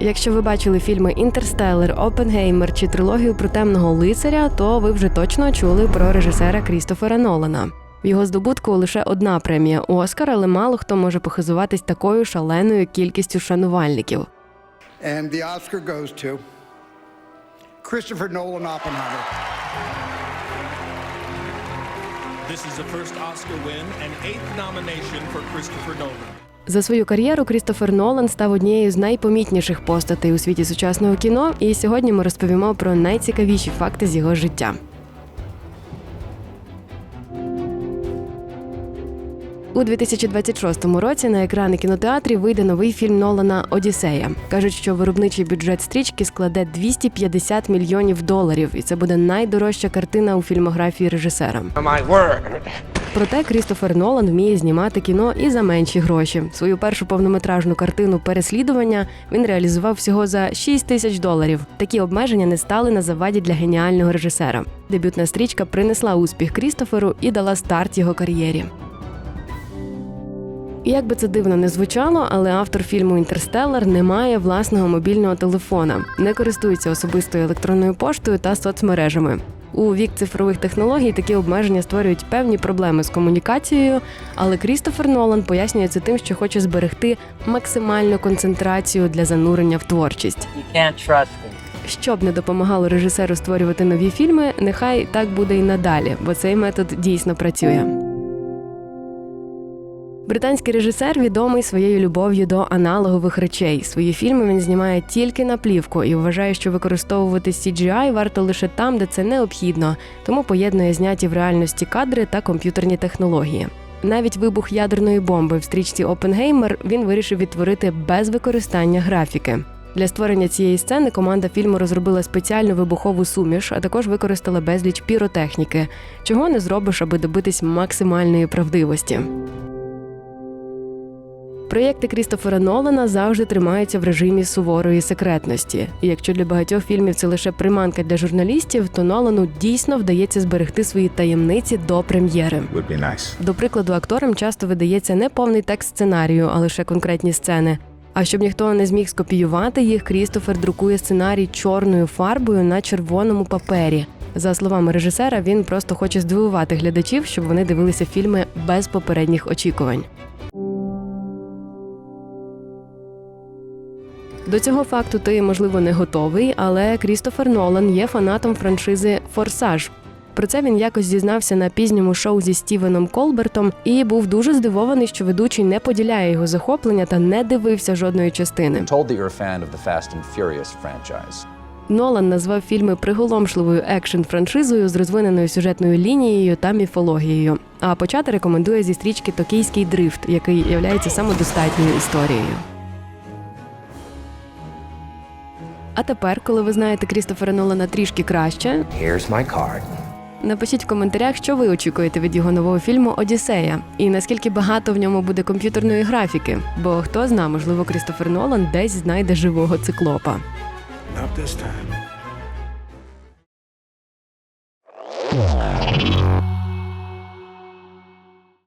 Якщо ви бачили фільми Інтерстелер, Опенгеймер чи трилогію про темного лицаря, то ви вже точно чули про режисера Крістофера Нолана. В його здобутку лише одна премія Оскар, але мало хто може похизуватись такою шаленою кількістю шанувальників. And the Oscar goes to Christopher Nolan Oppenheimer. This is the first Oscar win and eighth nomination for Christopher Nolan. За свою кар'єру Крістофер Нолан став однією з найпомітніших постатей у світі сучасного кіно, і сьогодні ми розповімо про найцікавіші факти з його життя. У 2026 році на екрани кінотеатрів вийде новий фільм Нолана Одіссея. кажуть, що виробничий бюджет стрічки складе 250 мільйонів доларів, і це буде найдорожча картина у фільмографії режисера. Проте Крістофер Нолан вміє знімати кіно і за менші гроші. Свою першу повнометражну картину Переслідування він реалізував всього за 6 тисяч доларів. Такі обмеження не стали на заваді для геніального режисера. Дебютна стрічка принесла успіх Крістоферу і дала старт його кар'єрі. І як би це дивно не звучало, але автор фільму Інтерстеллар не має власного мобільного телефона, не користується особистою електронною поштою та соцмережами. У вік цифрових технологій такі обмеження створюють певні проблеми з комунікацією, але Крістофер Нолан пояснює це тим, що хоче зберегти максимальну концентрацію для занурення в творчість. You can't trust him. Що б не допомагало режисеру створювати нові фільми, нехай так буде і надалі, бо цей метод дійсно працює. Британський режисер відомий своєю любов'ю до аналогових речей. Свої фільми він знімає тільки на плівку і вважає, що використовувати CGI варто лише там, де це необхідно, тому поєднує зняті в реальності кадри та комп'ютерні технології. Навіть вибух ядерної бомби в стрічці Опенгеймер він вирішив відтворити без використання графіки. Для створення цієї сцени команда фільму розробила спеціальну вибухову суміш, а також використала безліч піротехніки, чого не зробиш, аби добитись максимальної правдивості. Проєкти Крістофера Нолана завжди тримаються в режимі суворої секретності. І якщо для багатьох фільмів це лише приманка для журналістів, то Нолану дійсно вдається зберегти свої таємниці до прем'єри. nice. До прикладу, акторам часто видається не повний текст сценарію, а лише конкретні сцени. А щоб ніхто не зміг скопіювати їх, Крістофер друкує сценарій чорною фарбою на червоному папері. За словами режисера, він просто хоче здивувати глядачів, щоб вони дивилися фільми без попередніх очікувань. До цього факту ти, можливо, не готовий, але Крістофер Нолан є фанатом франшизи Форсаж. Про це він якось зізнався на пізньому шоу зі Стівеном Колбертом і був дуже здивований, що ведучий не поділяє його захоплення та не дивився жодної частини. Нолан назвав фільми приголомшливою екшн франшизою з розвиненою сюжетною лінією та міфологією. А почати рекомендує зі стрічки Токійський дрифт, який являється самодостатньою історією. А тепер, коли ви знаєте Крістофера Нолана трішки краще, Here's my card. напишіть в коментарях, що ви очікуєте від його нового фільму Одіссея і наскільки багато в ньому буде комп'ютерної графіки. Бо хто зна, можливо, Крістофер Нолан десь знайде живого циклопа. Not this time.